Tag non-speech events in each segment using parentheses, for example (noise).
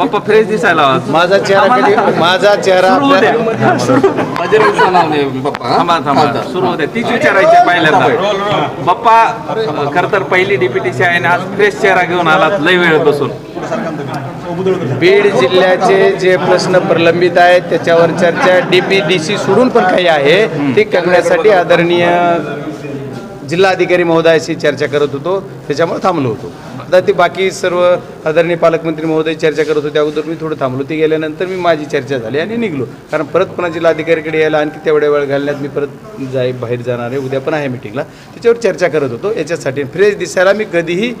पप्पा फ्रेश दिसायला हवा. माझा चेहरा कधी माझा चेहरा सुरू द्या. बजरंग पप्पा हा? थांबा थांबा. सुरू होते तीच विचारायची पहिल्यांदा. बाप्पा खर तर पहिली डीपीटीसी आहे आणि आज फ्रेश चेहरा घेऊन आलात लय वेळ बसून बीड जिल्ह्याचे जे प्रश्न प्रलंबित आहेत त्याच्यावर चर्चा. डीपीडीसी सोडून पण काही आहे. ती करण्यासाठी आदरणीय जिल्हाधिकारी महोदयाशी चर्चा करत होतो. त्याच्यामुळे थांबलो होतो. आता ती बाकी सर्व आदरणीय पालकमंत्री महोदय चर्चा करत होते अगोदर मी थोडं थांबलो ते गेल्यानंतर मी माझी चर्चा झाली आणि निघलो. कारण परत पुन्हा जिल्हाधिकारीकडे यायला आणखी तेवढ्या वेळ घालण्यात मी परत जाई बाहेर जाणार आहे उद्या पण आहे मिटिंगला त्याच्यावर चर्चा करत होतो याच्यासाठी फ्रेश दिसायला मी कधीही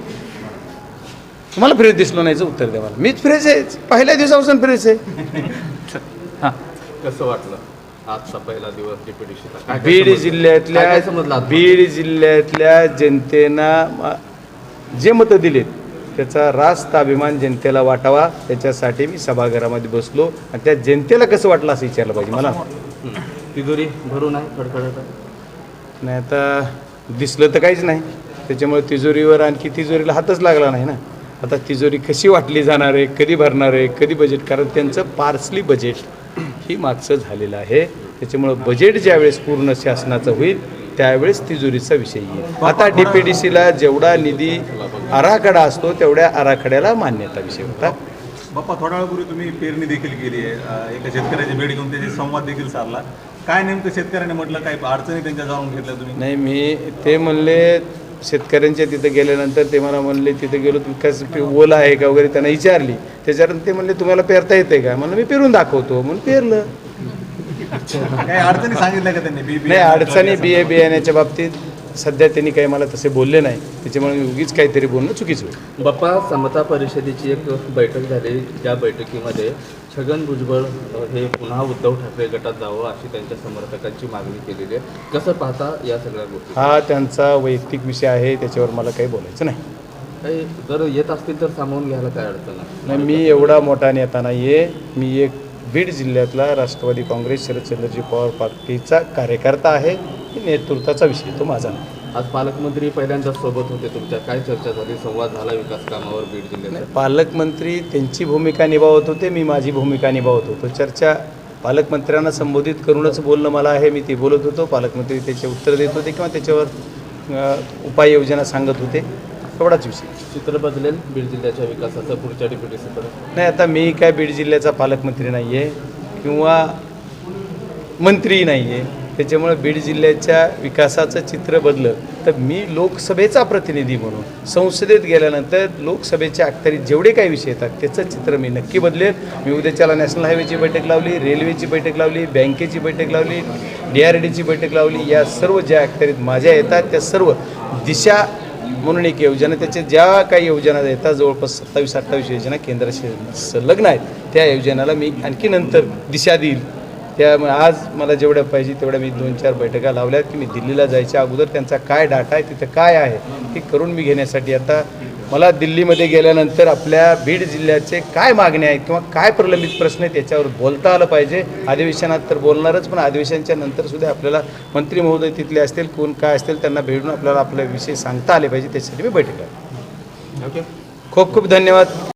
तुम्हाला फ्रेश दिसलो नाहीचं उत्तर द्या मला. मीच फ्रेश आहे पहिल्या दिवसापासून फ्रेश आहे. (laughs) कसं वाटलं? आजचा पहिला दिवस बीड? जिल्ह्यातल्या? बीड जिल्ह्यातल्या जनतेनं जे मतं दिलेत त्याचा रास्त अभिमान जनतेला वाटावा. त्याच्यासाठी मी सभागृहामध्ये बसलो. आणि त्या जनतेला कसं वाटलं असं विचारलं पाहिजे मला. तिजोरी भरून आहे खडखडत नाही आता दिसलं तर काहीच नाही. त्याच्यामुळे तिजोरीवर आणखी तिजोरीला हातच लागला नाही ना. आता तिजोरी कशी वाटली जाणार आहे कधी भरणार आहे कधी बजेट कारण त्यांचं पार्सली बजेट ही मागचं झालेलं आहे. त्याच्यामुळं बजेट ज्यावेळेस पूर्ण शासनाचं होईल त्यावेळेस तिजोरीचा विषय येईल. आता डी पी डी सीला जेवढा निधी आराखडा असतो तेवढ्या आराखड्याला मान्यता विषय होता. बाप्पा थोड्या वेळापूर्वी तुम्ही पेरणी देखील केली आहे. एका शेतकऱ्याची भेट घेऊन त्याची संवाद देखील साधला. काय नेमकं शेतकऱ्याने म्हटलं? काय अडचणी त्यांच्या जाणून घेतल्या तुम्ही? नाही मी ते म्हणले शेतकऱ्यांच्या तिथे गेल्यानंतर ते मला म्हणले तिथे गेलो तुम्ही ओला आहे का? वगैरे त्यांना विचारली. त्याच्यानंतर ते म्हणले तुम्हाला पेरता येते का? म्हणलं मी पेरून दाखवतो. म्हणून पेरलं. काय अडचणी सांगितल्या का त्यांनी? बी बी नाही अडचणी बिया बियाण्याच्या बाबतीत सध्या त्यांनी काही मला तसे बोलले नाही. त्याच्यामुळे मी उगीच काहीतरी बोलणं चुकीचं होईल. बाप्पा समता परिषदेची एक बैठक झाली. त्या बैठकीमध्ये छगन भुजबळ हे पुन्हा उद्धव ठाकरे गटात जावं अशी त्यांच्या समर्थकांची मागणी केलेली आहे. कसं पाहता या सगळ्या गोष्टी? हा त्यांचा वैयक्तिक विषय आहे त्याच्यावर मला काही बोलायचं नाही. काही जर येत असतील तर सामावून घ्यायला काय अडचण आहे नाही मी एवढा मोठा नेता नाही आहे मी एक बीड जिल्ह्यातला राष्ट्रवादी काँग्रेस शरदचंद्रजी पवार पार्टीचा कार्यकर्ता आहे. नेतृत्वाचा विषय तो माझा नाही. आज पालकमंत्री पहिल्यांदा सोबत होते तुमच्या. काय चर्चा झाली? संवाद झाला विकास कामावर बीड जिल्ह्यात? पालकमंत्री त्यांची भूमिका निभावत होते मी माझी भूमिका निभावत होतो. चर्चा पालकमंत्र्यांना संबोधित करूनच बोलणं मला आहे मी ते बोलत होतो. पालकमंत्री त्याचे उत्तर देत होते किंवा त्याच्यावर उपाययोजना सांगत होते. एवढाच विषय. चित्र बदलेल बीड जिल्ह्याच्या विकासाचं पुढच्या डीपीडीसीकडे नाही आता मी काय बीड जिल्ह्याचा पालकमंत्री नाही आहे किंवा मंत्रीही नाही आहे त्याच्यामुळे बीड जिल्ह्याच्या विकासाचं चित्र बदलं तर मी लोकसभेचा प्रतिनिधी म्हणून संसदेत गेल्यानंतर लोकसभेच्या अखत्यारीत जेवढे काही विषय येतात त्याचं चित्र मी नक्की बदलेल. मी उद्याच्याला नॅशनल हायवेची बैठक लावली रेल्वेची बैठक लावली बँकेची बैठक लावली डी आर डीची बैठक लावली या सर्व ज्या अखत्यारीत माझ्या येतात त्या सर्व दिशा म्हणून एक योजना त्याच्या ज्या काही योजना येतात जवळपास सत्तावीस अठ्ठावीस योजना केंद्राशी संलग्न आहेत. त्या योजनाला मी आणखी नंतर दिशा देईल. त्यामुळे आज मला जेवढ्या पाहिजे तेवढ्या मी दोन चार बैठका लावल्यात की मी दिल्लीला जायच्या अगोदर त्यांचा काय डाटा आहे तिथं काय आहे हे करून मी घेण्यासाठी आता मला दिल्लीमध्ये गेल्यानंतर आपल्या बीड जिल्ह्याचे काय मागण्या आहेत किंवा काय प्रलंबित प्रश्न आहेत त्याच्यावर बोलता आलं पाहिजे. अधिवेशनात तर बोलणारच पण अधिवेशनाच्या नंतर सुद्धा आपल्याला मंत्री महोदय तिथले असतील कोण काय असतील त्यांना भेटून आपल्याला आपले विषय सांगता आले पाहिजे. त्यासाठी मी बैठक ओके. खूप खूप धन्यवाद.